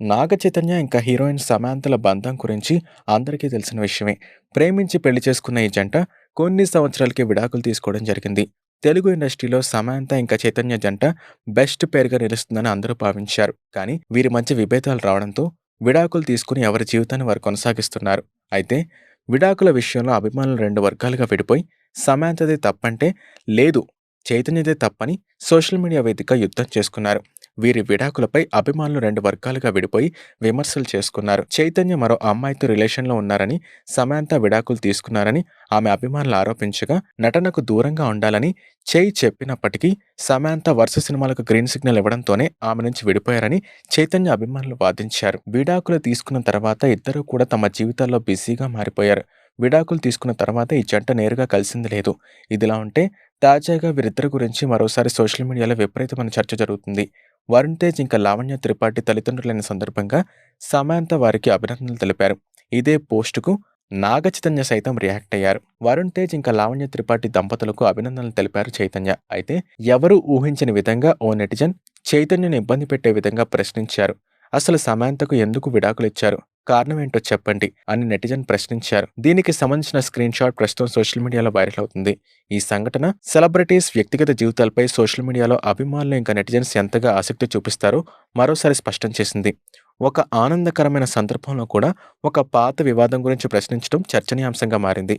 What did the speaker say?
నాగ చైతన్య ఇంకా హీరోయిన్ సమాంతల బంధం గురించి అందరికీ తెలిసిన విషయమే. ప్రేమించి పెళ్ళి చేసుకున్న ఈ జంట కొన్ని సంవత్సరాలకి విడాకులు తీసుకోవడం జరిగింది. తెలుగు ఇండస్ట్రీలో సమాంత ఇంకా చైతన్య జంట బెస్ట్ పేరుగా నిలుస్తుందని అందరూ భావించారు. కానీ వీరి మధ్య విభేదాలు రావడంతో విడాకులు తీసుకుని ఎవరి జీవితాన్ని వారు కొనసాగిస్తున్నారు. అయితే విడాకుల విషయంలో అభిమానులు రెండు వర్గాలుగా విడిపోయి సమాంతదే తప్పంటే లేదు చైతన్యదే తప్పని సోషల్ మీడియా వేదిక యుద్ధం చేసుకున్నారు. వీరి విడాకులపై అభిమానులు రెండు వర్గాలుగా విడిపోయి విమర్శలు చేసుకున్నారు. చైతన్య మరో అమ్మాయితో రిలేషన్‌లో ఉన్నారని, సమాంత విడాకులు తీసుకున్నారని ఆమె అభిమానులు ఆరోపించగా, నటనకు దూరంగా ఉండాలని చై చెప్పినప్పటికీ సమాంత వరుస సినిమాలకు గ్రీన్ సిగ్నల్ ఇవ్వడంతోనే ఆమె నుంచి విడిపోయారని చైతన్య అభిమానులు వాదించారు. విడాకులు తీసుకున్న తర్వాత ఇద్దరూ కూడా తమ జీవితాల్లో బిజీగా మారిపోయారు. విడాకులు తీసుకున్న తర్వాత ఈ జంట నేరుగా కలిసింది లేదు. ఇదిలా ఉంటే తాజాగా వీరిద్దరి గురించి మరోసారి సోషల్ మీడియాలో విపరీతమైన చర్చ జరుగుతుంది. వరుణ్ తేజ్ ఇంకా లావణ్య త్రిపాఠి తల్లిదండ్రులైన సందర్భంగా సమాంత వారికి అభినందనలు తెలిపారు. ఇదే పోస్టుకు నాగ చైతన్య సైతం రియాక్ట్ అయ్యారు. వరుణ్ తేజ్ ఇంకా లావణ్య త్రిపాఠి దంపతులకు అభినందనలు తెలిపారు చైతన్య. అయితే ఎవరూ ఊహించని విధంగా ఓ నెటిజన్ చైతన్యను ఇబ్బంది పెట్టే విధంగా ప్రశ్నించారు. అసలు సమాంతకు ఎందుకు విడాకులు ఇచ్చారు కారణం ఏంటో చెప్పండి అని నెటిజన్ ప్రశ్నించారు. దీనికి సంబంధించిన స్క్రీన్ షాట్ ప్రస్తుతం సోషల్ మీడియాలో వైరల్ అవుతుంది. ఈ సంఘటన సెలబ్రిటీస్ వ్యక్తిగత జీవితాలపై సోషల్ మీడియాలో అభిమానులు ఇంకా నెటిజన్స్ ఎంతగా ఆసక్తి చూపిస్తారో మరోసారి స్పష్టం చేసింది. ఒక ఆనందకరమైన సందర్భంలో కూడా ఒక పాత వివాదం గురించి ప్రశ్నించడం చర్చనీయాంశంగా మారింది.